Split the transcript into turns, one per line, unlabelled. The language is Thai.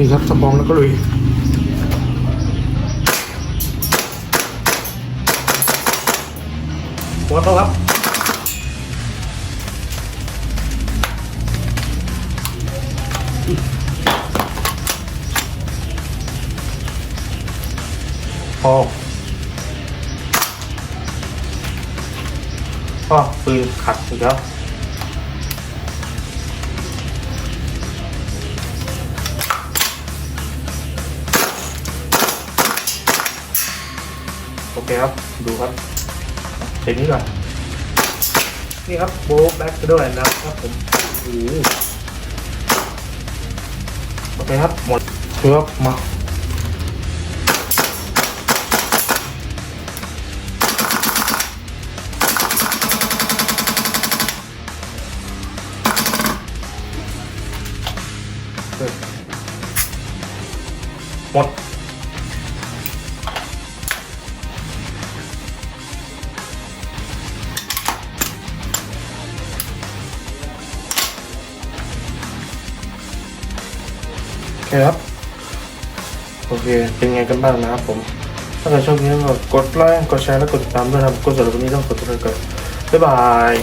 นี่ครับสปองแล้วก็ลุยหัวโตครับพอพอปืนขัดอีกแล้ว โอเคครับ ดูครับเช็คนี้ก่อน นี่ครับโบว์แบ็กด้วยนะครับผมโอ้โหโอเคครับ หมดเชือกมาหมด ครับ โอเค เป็นไงกันบ้างนะครับผม ถ้าเกิดชอบคลิปนี้ก็กดไลค์ กดแชร์ และกดติดตามด้วยนะครับกดสำหรับวันนี้ต้องกดตัวเลยก่อนบ๊ายบาย